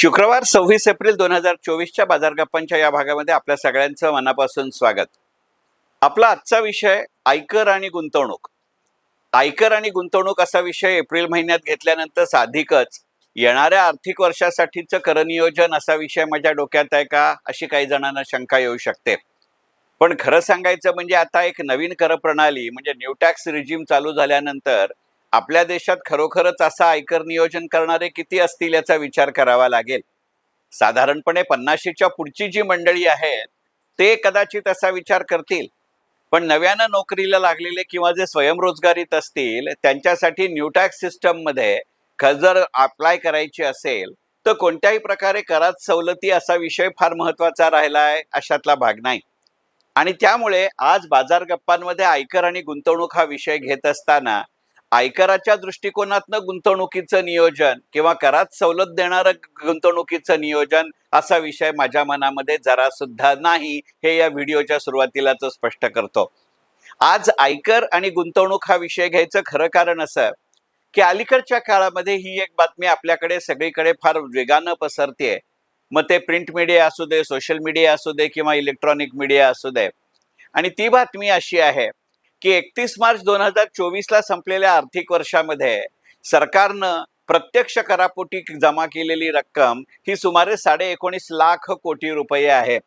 शुक्रवार सव्वीस एप्रिल दोन हजार चोवीसच्या बाजार गप्पांच्या या भागामध्ये आपल्या सगळ्यांचं मनापासून स्वागत. आपला आजचा विषय आयकर आणि गुंतवणूक. आयकर आणि गुंतवणूक असा विषय एप्रिल महिन्यात घेतल्यानंतर साधिकच येणाऱ्या आर्थिक वर्षासाठीचं करनियोजन असा विषय माझ्या डोक्यात आहे का अशी काही जणांना शंका येऊ शकते. पण खरं सांगायचं म्हणजे आता एक नवीन कर प्रणाली म्हणजे न्यू टॅक्स रिजिम चालू झाल्यानंतर आपल्या देशात खरोखरच असं आयकर नियोजन करणारे किती असतील याचा विचार करावा लागेल. साधारणपणे पन्नाशीच्या पुढची जी मंडळी आहेत ते कदाचित असा विचार करतील. पण नव्यानं नोकरीला लागलेले किंवा जे स्वयंरोजगारीत असतील त्यांच्यासाठी न्यू टॅक्स सिस्टममध्ये खर जर अप्लाय करायची असेल तर कोणत्याही प्रकारे करात सवलती असा विषय फार महत्त्वाचा राहिला आहे अशातला भाग नाही. आणि त्यामुळे आज बाजार गप्पांमध्ये आयकर आणि गुंतवणूक हा विषय घेत असताना आयकराच्या दृष्टिकोनातनं गुंतवणुकीचं नियोजन किंवा करात सवलत देणारं गुंतवणुकीचं नियोजन असा विषय माझ्या मनामध्ये जरा सुद्धा नाही हे या व्हिडिओच्या सुरुवातीलाच स्पष्ट करतो. आज आयकर आणि गुंतवणूक हा विषय घ्यायचं खरं कारण असं की अलीकडच्या काळामध्ये ही एक बातमी आपल्याकडे सगळीकडे फार वेगानं पसरते मग ते प्रिंट मीडिया असू दे सोशल मीडिया असू दे किंवा इलेक्ट्रॉनिक मीडिया असू दे. आणि ती बातमी अशी आहे की एकतीस मार्च दोन हजार चोवीसला संपलेल्या आर्थिक वर्षामध्ये सरकारनं प्रत्यक्ष करापोटी जमा केलेली रक्कम ही सुमारे साडे एकोणीस लाख कोटी रुपये आहे.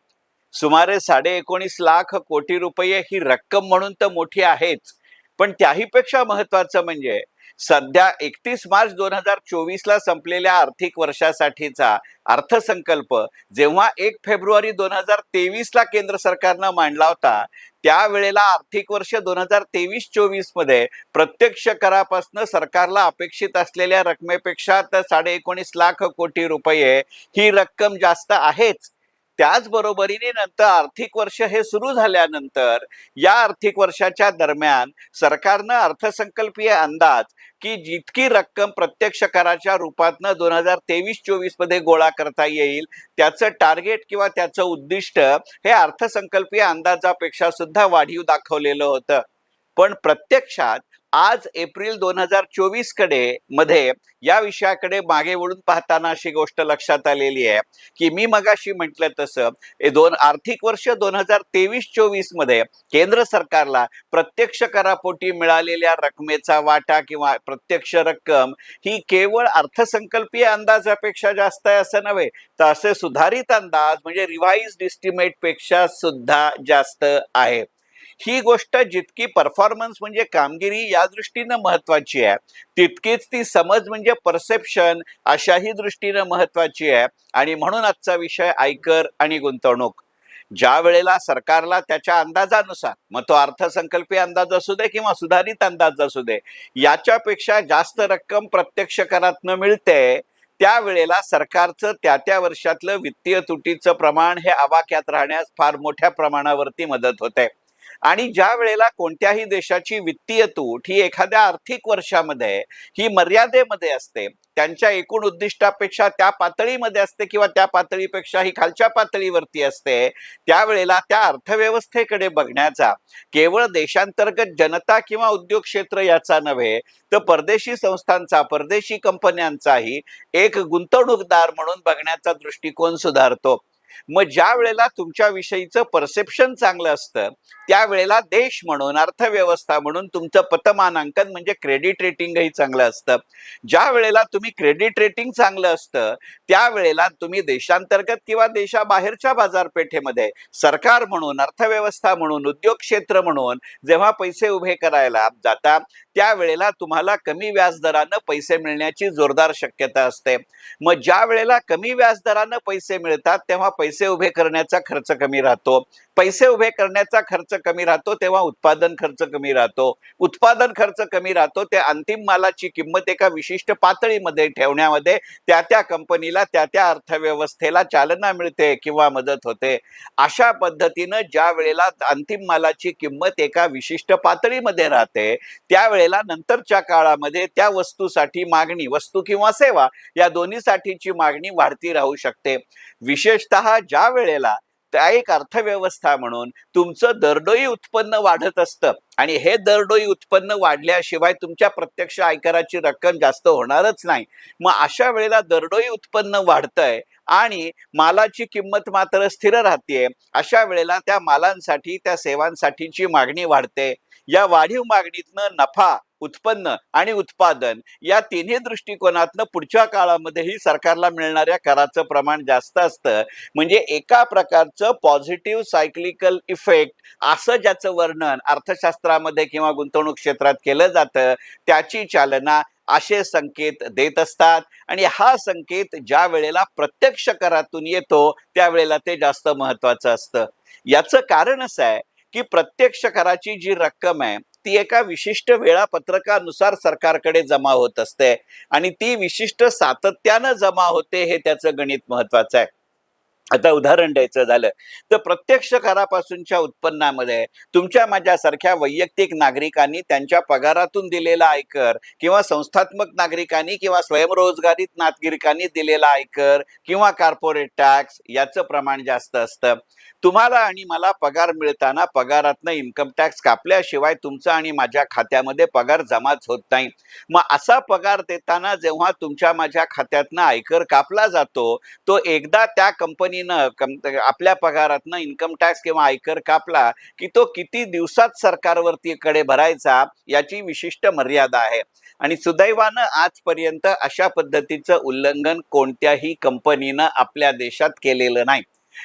सुमारे साडे एकोणीस लाख कोटी रुपये ही रक्कम म्हणून तर मोठी आहेच. पण त्याहीपेक्षा महत्वाचं म्हणजे सध्या एकतीस मार्च दोन हजार चोवीसला संपलेल्या आर्थिक वर्षासाठीचा अर्थसंकल्प जेव्हा एक फेब्रुवारी दोन हजार तेवीसला केंद्र सरकारनं मांडला होता त्यावेळेला आर्थिक वर्ष दोन हजार तेवीस चोवीसमध्ये प्रत्यक्ष करापासून सरकारला अपेक्षित असलेल्या रकमेपेक्षा तर साडे एकोणीस लाख कोटी रुपये ही रक्कम जास्त आहेच. त्याचबरोबरीने नंतर आर्थिक वर्ष हे सुरू झाल्यानंतर या आर्थिक वर्षाच्या दरम्यान सरकारनं अर्थसंकल्पीय अंदाज की जितकी रक्कम प्रत्यक्ष कराच्या रूपातनं दोन हजार तेवीस चोवीसमध्ये गोळा करता येईल त्याचं टार्गेट किंवा त्याचं उद्दिष्ट हे अर्थसंकल्पीय अंदाजापेक्षा सुद्धा वाढीव दाखवलेलं होतं. पण प्रत्यक्षात आज एप्रिल दोन हजार चोवीसकडे मध्ये या विषयाकडे मागे वळून पाहताना अशी गोष्ट लक्षात आलेली आहे की मी मगाशी म्हटलं तसं दोन आर्थिक वर्ष दोन हजार तेवीस चोवीसमध्ये केंद्र सरकारला प्रत्यक्ष करापोटी मिळालेल्या रकमेचा वाटा किंवा प्रत्यक्ष रक्कम ही केवळ अर्थसंकल्पीय अंदाजापेक्षा जास्त आहे असं नव्हे तर असे सुधारित अंदाज म्हणजे रिव्हाइज इस्टिमेटपेक्षा सुद्धा जास्त आहे. ही गोष्ट जितकी परफॉर्मन्स म्हणजे कामगिरी या दृष्टीनं महत्वाची आहे. तितकीच ती समज म्हणजे परसेप्शन अशाही दृष्टीनं महत्वाची आहे. आणि म्हणून आजचा विषय आयकर आणि गुंतवणूक. ज्या वेळेला सरकारला त्याच्या अंदाजानुसार मग तो अर्थसंकल्पीय अंदाज असू दे किंवा सुधारित अंदाज असू दे याच्यापेक्षा जास्त रक्कम प्रत्यक्ष करातनं मिळते त्यावेळेला सरकारचं त्या त्या वर्षातलं वित्तीय तुटीचं प्रमाण हे आवाक्यात राहण्यास फार मोठ्या प्रमाणावरती मदत होते. आणि ज्या वेळेला कोणत्याही देशाची वित्तीय तूट ही एखाद्या आर्थिक वर्षामध्ये ही मर्यादेमध्ये असते त्यांच्या एकूण उद्दिष्टापेक्षा त्या पातळीमध्ये असते किंवा त्या पातळीपेक्षा ही खालच्या पातळीवरती असते त्यावेळेला त्या अर्थव्यवस्थेकडे बघण्याचा केवळ देशांतर्गत जनता किंवा उद्योग क्षेत्र याचा नव्हे तर परदेशी संस्थांचा परदेशी कंपन्यांचाही एक गुंतवणूकदार म्हणून बघण्याचा दृष्टिकोन सुधारतो. मग ज्या वेळेला तुमच्या विषयीचं परसेप्शन चांगलं असतं त्यावेळेला देश म्हणून अर्थव्यवस्था म्हणून तुमचं पतमानांकन म्हणजे क्रेडिट रेटिंगही चांगलं असतं. ज्या वेळेला तुम्ही क्रेडिट रेटिंग चांगलं असतं त्यावेळेला तुम्ही देशांतर्गत किंवा देशाबाहेरच्या बाजारपेठेमध्ये सरकार म्हणून अर्थव्यवस्था म्हणून उद्योग क्षेत्र म्हणून जेव्हा पैसे उभे करायला जाता त्यावेळेला तुम्हाला कमी व्याजदरानं पैसे मिळण्याची जोरदार शक्यता असते. मग ज्या वेळेला कमी व्याजदरानं पैसे मिळतात तेव्हा पैसे उभे करण्याचा खर्च कमी राहतो. पैसे उभे करण्याचा खर्च कमी राहतो तेव्हा उत्पादन खर्च कमी राहतो. उत्पादन खर्च कमी राहतो ते अंतिम मालाची किंमत एका विशिष्ट पातळीमध्ये ठेवण्यामध्ये त्या त्या कंपनीला त्या त्या अर्थव्यवस्थेला चालना मिळते किंवा मदत होते. अशा पद्धतीनं ज्या वेळेला अंतिम मालाची किंमत एका विशिष्ट पातळीमध्ये राहते त्यावेळेला नंतरच्या काळामध्ये त्या वस्तूसाठी मागणी वस्तू किंवा सेवा या दोन्हीसाठीची मागणी वाढती राहू शकते. विशेषतः ज्या वेळेला त्या एक अर्थव्यवस्था म्हणून तुमचं दरडोई उत्पन्न वाढत असतं. आणि हे दरडोई उत्पन्न वाढल्याशिवाय तुमच्या प्रत्यक्ष आयकराची रक्कम जास्त होणारच नाही. मग अशा वेळेला दरडोई उत्पन्न वाढतंय आणि मालाची किंमत मात्र स्थिर राहते अशा वेळेला त्या मालांसाठी त्या सेवांसाठीची मागणी वाढते. या वाढीव मागणीतनं नफा उत्पन्न आणि उत्पादन या तिन्ही दृष्टिकोनातनं पुढच्या काळामध्येही सरकारला मिळणाऱ्या कराचं प्रमाण जास्त असतं. म्हणजे एका प्रकारचं पॉझिटिव्ह सायक्लिकल इफेक्ट असं ज्याचं वर्णन अर्थशास्त्रामध्ये किंवा गुंतवणूक क्षेत्रात केलं जातं त्याची चालना असे संकेत देत असतात. आणि हा संकेत ज्या वेळेला प्रत्यक्ष करातून येतो त्यावेळेला ते जास्त महत्वाचं असतं. याचं कारण असं आहे की प्रत्यक्ष कराची जी रक्कम आहे ती एका विशिष्ट वेळापत्रकानुसार सरकारकडे जमा होत असते आणि ती विशिष्ट सातत्यानं जमा होते हे त्याचं गणित महत्वाचं आहे. आता उदाहरण द्यायचं झालं तर प्रत्यक्ष करापासूनच्या उत्पन्नामध्ये तुमच्या माझ्यासारख्या वैयक्तिक नागरिकांनी त्यांच्या पगारातून दिलेला आयकर किंवा संस्थात्मक नागरिकांनी किंवा स्वयंरोजगारीत नागरिकांनी दिलेला आयकर किंवा कॉर्पोरेट टॅक्स याचं प्रमाण जास्त असतं. तुम्हाला आणि मला पगार मिळताना पगारातनं इन्कम टॅक्स कापल्याशिवाय तुमचा आणि माझ्या खात्यामध्ये पगार जमाच होत नाही. मग असा पगार देताना जेव्हा तुमच्या माझ्या खात्यातनं आयकर कापला जातो तो एकदा त्या कंपनीनं कम- आपल्या पगारातनं इन्कम टॅक्स किंवा आयकर कापला की तो किती दिवसात सरकारवरती कडे भरायचा याची विशिष्ट मर्यादा आहे. आणि सुदैवानं आजपर्यंत अशा पद्धतीचं उल्लंघन कोणत्याही कंपनीनं आपल्या देशात केलेलं नाही.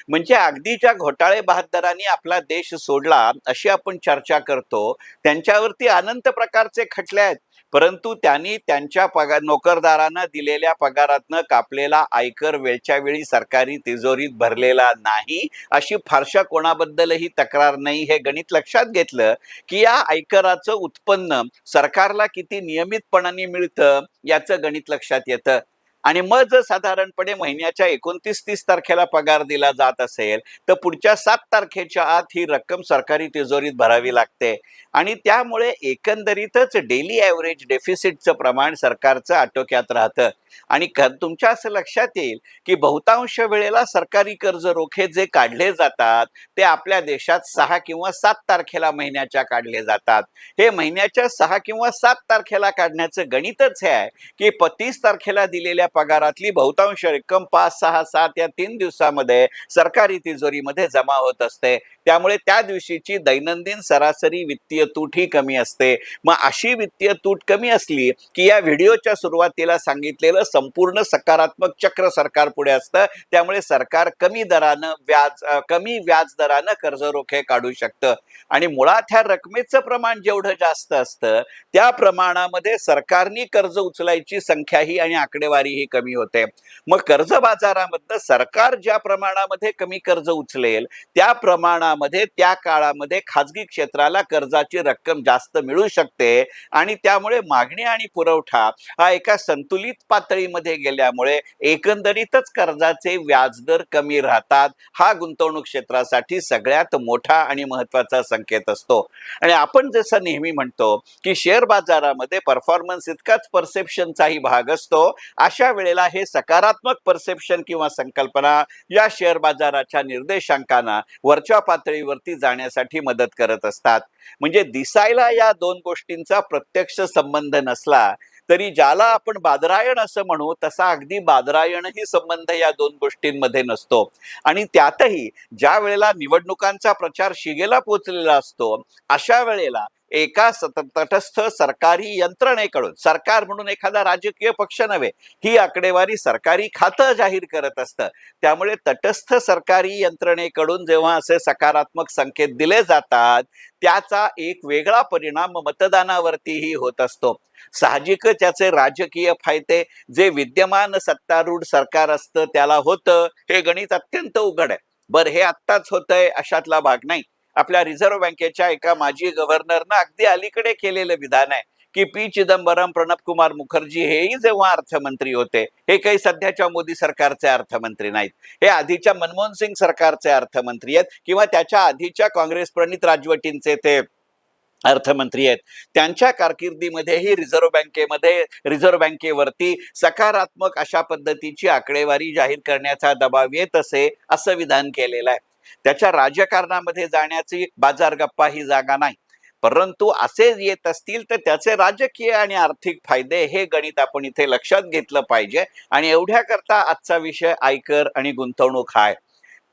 म्हणजे अगदी ज्या घोटाळे बहादरांनी आपला देश सोडला अशी आपण चर्चा करतो. त्यांच्यावरती अनंत प्रकारचे खटले आहेत. परंतु त्यांनी त्यांच्या पगार नोकरदारांना दिलेल्या पगारातनं कापलेला आयकर वेळच्या वेळी सरकारी तिजोरीत भरलेला नाही अशी फारशा कोणाबद्दलही तक्रार नाही. हे गणित लक्षात घेतलं की या आयकराचं उत्पन्न सरकारला किती नियमितपणाने मिळतं याचं गणित लक्षात येतं. आणि मग जर साधारणपणे महिन्याच्या एकोणतीस तीस तारखेला पगार दिला जात असेल तर पुढच्या सात तारखेच्या आत ही रक्कम सरकारी तिजोरीत भरावी लागते. आणि त्यामुळे एकंदरीतच डेली ॲव्हरेज डेफिसिटचं प्रमाण सरकारचं आटोक्यात राहतं. आणि तुमच्या असं लक्षात येईल की बहुतांश वेळेला सरकारी कर्ज रोखे जे काढले जातात ते आपल्या देशात सहा किंवा सात तारखेला महिन्याच्या काढले जातात. हे महिन्याच्या सहा किंवा सात तारखेला काढण्याचं गणितच हे आहे की पतीस तारखेला दिलेल्या पगारातली बहुतांश रक्कम पाच सहा सात या तीन दिवसामध्ये सरकारी तिजोरीमध्ये जमा होत असते. त्यामुळे त्या दिवशीची दैनंदिन सरासरी वित्तीय तूट ही कमी असते. मग अशी वित्तीय तूट कमी असली की या व्हिडिओच्या सुरुवातीला सांगितलेलं संपूर्ण सकारात्मक चक्र सरकार पुढे असतं. त्यामुळे सरकार कमी दरानं व्याज कमी व्याज दरानं कर्ज रोखे काढू शकतं. आणि मुळात ह्या रकमेचं प्रमाण जेवढं जास्त असतं त्या प्रमाणामध्ये सरकारनी कर्ज उचलायची संख्याही आणि आकडेवारीही कमी होते. मग कर्ज बाजारामधनं सरकार ज्या प्रमाणामध्ये कमी कर्ज उचलेल त्या प्रमाणामध्ये त्या काळामध्ये खाजगी क्षेत्राला कर्जाची रक्कम जास्त मिळू शकते आणि त्यामुळे मागणी आणि पुरवठा हा एका संतुलित पातळीमध्ये गेल्यामुळे एकंदरीतच कर्जाचे व्याजदर कमी राहतात. हा गुंतवणूक क्षेत्रासाठी सगळ्यात मोठा आणि महत्त्वाचा संकेत असतो. आणि आपण जसं नेहमी म्हणतो की शेअर बाजारामध्ये परफॉर्मन्स इतकाच परसेप्शनचाही भाग असतो. अशा वेळेला हे सकारात्मक परसेप्शन किंवा संकल्पना या शेअर बाजाराच्या निर्देशांकांना वरच्या पातळीवरती जाण्यासाठी मदत करत असतात. म्हणजे दिसायला या दोन गोष्टींचा प्रत्यक्ष संबंध नसला तरी ज्याला आपण बादरायण असं म्हणू तसा अगदी बादरायणही संबंध या दोन गोष्टींमध्ये नसतो. आणि त्यातही ज्या वेळेला निवडणुकांचा प्रचार शिगेला पोचलेला असतो अशा वेळेला एका तटस्थ सरकारी यंत्रणेकडून सरकार म्हणून एखादा राजकीय पक्ष नव्हे ही आकडेवारी सरकारी खातं जाहीर करत असतं. त्यामुळे तटस्थ सरकारी यंत्रणेकडून जेव्हा असे सकारात्मक संकेत दिले जातात त्याचा एक वेगळा परिणाम मतदानावरतीही होत असतो. साहजिकच त्याचे राजकीय फायदे जे विद्यमान सत्तारूढ सरकार असतं त्याला होतं हे गणित अत्यंत उघड आहे. बरं हे आत्ताच होतंय अशातला भाग नाही. आपल्या रिझर्व्ह बँकेच्या एका माजी गव्हर्नरनं अगदी अलीकडे केलेलं विधान आहे की पी. चिदंबरम प्रणब कुमार मुखर्जी हेही जेव्हा अर्थमंत्री होते हे काही सध्याच्या मोदी सरकारचे अर्थमंत्री नाहीत. हे आधीच्या मनमोहन सिंग सरकारचे अर्थमंत्री आहेत किंवा त्याच्या आधीच्या काँग्रेस प्रणित राजवटींचे ते अर्थमंत्री आहेत. त्यांच्या कारकिर्दीमध्येही रिझर्व्ह बँकेमध्ये रिझर्व्ह बँकेवरती सकारात्मक अशा पद्धतीची आकडेवारी जाहीर करण्याचा दबाव येत असे असं विधान केलेलं आहे. त्याच्या राजकारणामध्ये जाण्याची बाजार गप्पा ही जागा नाही. परंतु असे येत असतील तर त्याचे राजकीय आणि आर्थिक फायदे हे गणित आपण इथे लक्षात घेतलं पाहिजे. आणि एवढ्या करता आजचा विषय आयकर आणि गुंतवणूक हा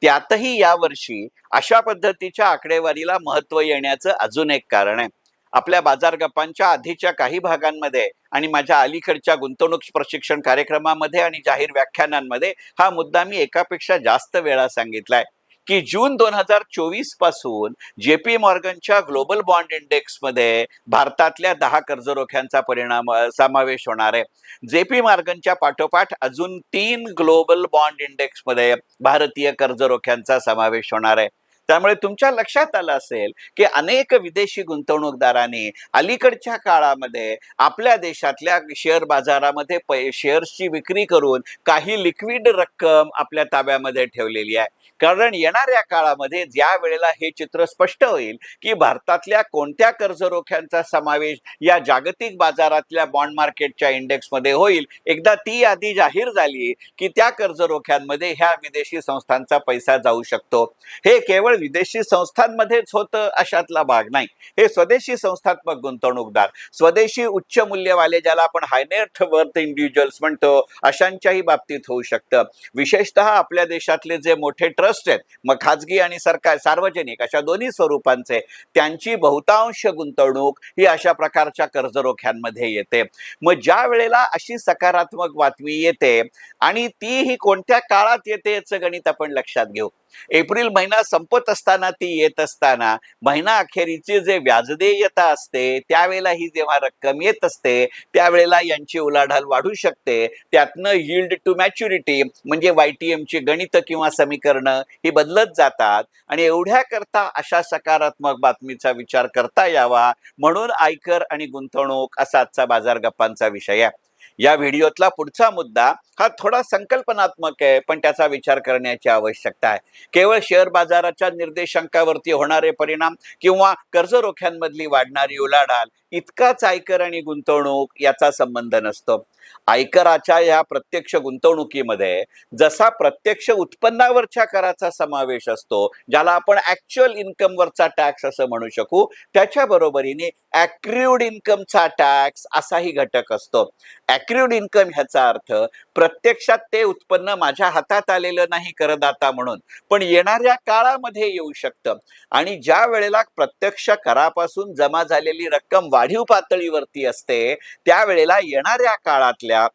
त्यातही यावर्षी अशा पद्धतीच्या आकडेवारीला महत्त्व येण्याचं अजून एक कारण आहे. आपल्या बाजार गप्पांच्या आधीच्या काही भागांमध्ये आणि माझ्या अलीकडच्या गुंतवणूक प्रशिक्षण कार्यक्रमामध्ये आणि जाहीर व्याख्यानांमध्ये हा मुद्दा मी एकापेक्षा जास्त वेळा सांगितलाय. की जून दोन हजार चोवीसपासून जे पी मॉर्गनच्या ग्लोबल बॉन्ड इंडेक्समध्ये भारतातल्या दहा कर्जरोख्यांचा परिणाम समावेश होणार आहे. जे पी मॉर्गनच्या पाठोपाठ अजून तीन ग्लोबल बॉन्ड इंडेक्समध्ये भारतीय कर्जरोख्यांचा समावेश होणार आहे. त्यामुळे तुमच्या लक्षात आलं असेल की अनेक विदेशी गुंतवणूकदारांनी अलीकडच्या काळामध्ये आपल्या देशातल्या शेअर बाजारामध्ये पै शेअर्सची विक्री करून काही लिक्विड रक्कम आपल्या ताब्यामध्ये ठेवलेली आहे. कारण येणाऱ्या काळामध्ये ज्या वेळेला हे चित्र स्पष्ट होईल की भारतातल्या कोणत्या कर्जरोख्यांचा समावेश या जागतिक बाजारातल्या बॉन्ड मार्केटच्या इंडेक्समध्ये होईल एकदा ती यादी जाहीर झाली की त्या कर्जरोख्यांमध्ये ह्या विदेशी संस्थांचा पैसा जाऊ शकतो. हे केवळ विदेशी संस्थांमध्येच होतं अशातला भाग नाही. हे स्वदेशी संस्थात्मक गुंतवणूकदार स्वदेशी उच्च मूल्यवाले ज्याला आपण हायनेट वर्थ इंडिव्हिज्युअल्स म्हणतो अशांच्याही बाबतीत होऊ शकतं. विशेषतः आपल्या देशातले जे मोठे ट्रस्ट आहेत मग खाजगी आणि सरकार सार्वजनिक अशा दोन्ही स्वरूपांचे त्यांची बहुतांश गुंतवणूक ही अशा प्रकारच्या कर्जरोख्यांमध्ये येते. मग ज्या वेळेला अशी सकारात्मक बातमी येते आणि ती ही कोणत्या काळात येते याचं गणित आपण लक्षात घेऊ. एप्रिल महिना संपत असताना ती येत असताना महिना अखेरीची जे व्याजदेयता असते त्यावेळेला ही जेव्हा रक्कम येत असते त्यावेळेला यांची उलाढाल वाढू शकते. त्यातनं यील्ड टू मॅच्युरिटी म्हणजे वायटीएम ची गणित किंवा समीकरणं ही बदलत जातात. आणि एवढ्या करता अशा सकारात्मक बातमीचा विचार करता यावा म्हणून आयकर आणि गुंतवणूक असा आजचा बाजार गप्पांचा विषय आहे. या व्हिडिओतला पुढचा मुद्दा हा थोडा संकल्पनात्मक आहे पण त्याचा विचार करण्याची आवश्यकता आहे. केवळ शेअर बाजाराच्या निर्देशांकावरती होणारे परिणाम किंवा कर्जरोख्यांमधली वाढणारी उलाढाल इतकाच आयकर आणि गुंतवणूक याचा संबंध नसतो. आयकराच्या या प्रत्यक्ष गुंतवणुकीमध्ये जसा प्रत्यक्ष उत्पन्नावरच्या कराचा समावेश असतो ज्याला आपण ऍक्च्युअल इन्कमवरचा टॅक्स असं म्हणू शकू त्याच्या बरोबरीने ऍक्रियूड इन्कमचा टॅक्स असाही घटक असतो. ऍक्रियूड इन्कम ह्याचा अर्थ प्रत्यक्षात ते उत्पन्न माझ्या हातात आलेलं नाही करदाता म्हणून. पण येणाऱ्या काळामध्ये येऊ शकतं. आणि ज्या वेळेला प्रत्यक्ष करापासून जमा झालेली रक्कम वाढीव पातळीवरती असते त्यावेळेला येणाऱ्या काळातल्या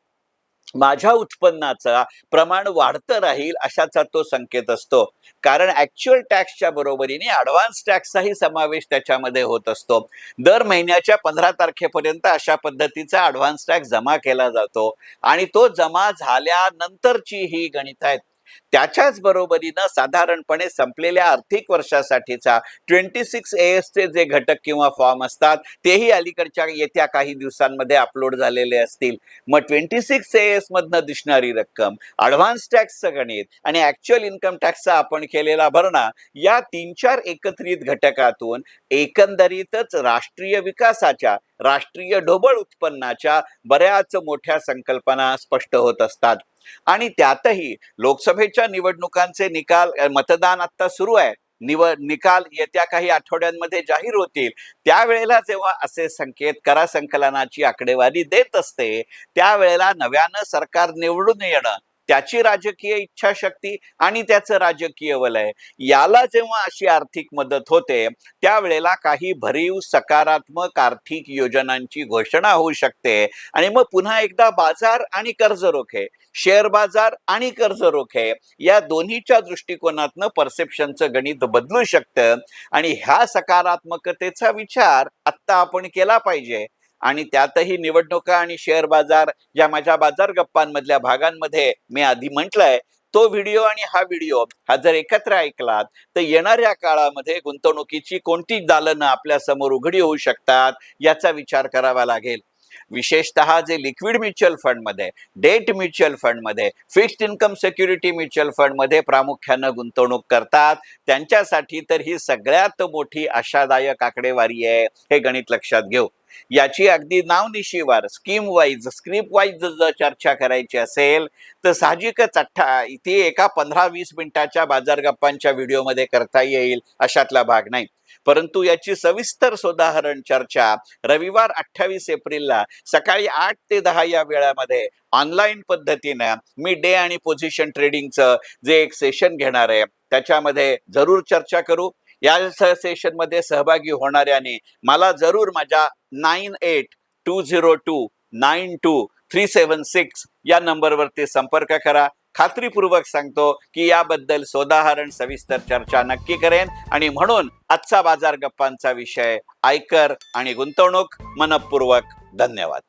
माझ्या उत्पन्नाचा प्रमाण वाढतं राहील अशाचा तो संकेत असतो. कारण ऍक्च्युअल टॅक्सच्या बरोबरीने ॲडव्हान्स टॅक्सचाही समावेश त्याच्यामध्ये होत असतो. दर महिन्याच्या पंधरा तारखेपर्यंत अशा पद्धतीचा ॲडव्हान्स टॅक्स जमा केला जातो आणि तो जमा झाल्यानंतरची ही गणित आहेत. त्याच्याच बरोबरीनं साधारणपणे संपलेल्या आर्थिक वर्षासाठीचा ट्वेंटी सिक्स एस चे जे घटक किंवा फॉर्म असतात तेही अलीकडच्या येत्या काही दिवसांमध्ये अपलोड झालेले असतील. मग ट्वेंटी सिक्स एस मधनं दिसणारी रक्कम ऍडव्हान्स टॅक्सचं गणित आणि ऍक्च्युअल इन्कम टॅक्सचा आपण केलेला भरणा या तीन चार एकत्रित घटकातून एकंदरीतच राष्ट्रीय विकासाच्या राष्ट्रीय ढोबळ उत्पन्नाच्या बऱ्याच मोठ्या संकल्पना स्पष्ट होत असतात. आणि त्यातही लोकसभेच्या निवडणुकांचे निकाल मतदान आता सुरू आहे. निवड निकाल येत्या काही आठवड्यांमध्ये जाहीर होतील. त्यावेळेला जेव्हा असे संकेत करा संकलनाची आकडेवारी देत असते त्यावेळेला नव्यानं सरकार निवडून येणं त्याची राजकीय इच्छाशक्ती आणि त्याचं राजकीय वलय. याला जेव्हा अशी आर्थिक मदत होते त्यावेळेला काही भरीव सकारात्मक आर्थिक योजनांची घोषणा होऊ शकते. आणि मग पुन्हा एकदा बाजार आणि कर्जरोखे शेअर बाजार आणि कर्जरोखे या दोन्हीच्या दृष्टिकोनातनं परसेप्शनचं गणित बदलू शकतं. आणि ह्या सकारात्मकतेचा विचार आत्ता आपण केला पाहिजे. आणि त्यातही निवडणुका आणि शेअर बाजार या माझ्या बाजार गप्पांमधल्या भागांमध्ये मी आधी म्हटलंय तो व्हिडिओ आणि हा व्हिडिओ हा जर एकत्र ऐकलात तर येणाऱ्या काळामध्ये गुंतवणुकीची कोणती दालनं आपल्यासमोर उघडी होऊ शकतात याचा विचार करावा लागेल. विशेषतः जे लिक्विड म्युच्युअल फंडमध्ये डेट म्युच्युअल फंडमध्ये फिक्स्ड इन्कम सिक्युरिटी म्युच्युअल फंडमध्ये प्रामुख्यानं गुंतवणूक करतात. त्यांच्यासाठी तर ही सगळ्यात मोठी आशादायक आकडेवारी आहे हे गणित लक्षात घेऊ. याची अगदी नावनिशीवार स्कीम वाईज स्क्रिप्ट वाईज जर चर्चा करायची असेल तर साहजिकच अठ्ठा ती एका पंधरा वीस मिनिटाच्या बाजार गप्पांच्या व्हिडिओमध्ये करता येईल अशातला भाग नाही. परंतु याची सविस्तर सोदाहरण चर्चा रविवार अठ्ठावीस एप्रिलला सकाळी आठ ते दहा या वेळामध्ये ऑनलाईन पद्धतीनं मी डे आणि पोझिशन ट्रेडिंगचं जे एक सेशन घेणार आहे त्याच्यामध्ये जरूर चर्चा करू. या सेशनमध्ये सहभागी होणाऱ्याने मला जरूर माझ्या nine eight two zero two nine two three seven six या नंबरवरती संपर्क करा. खात्रीपूर्वक सांगतो की याबद्दल सोदाहरण सविस्तर चर्चा नक्की करेन आणि म्हणून आजचा बाजार गप्पांचा विषय आयकर आणि गुंतवणूक मनपूर्वक धन्यवाद.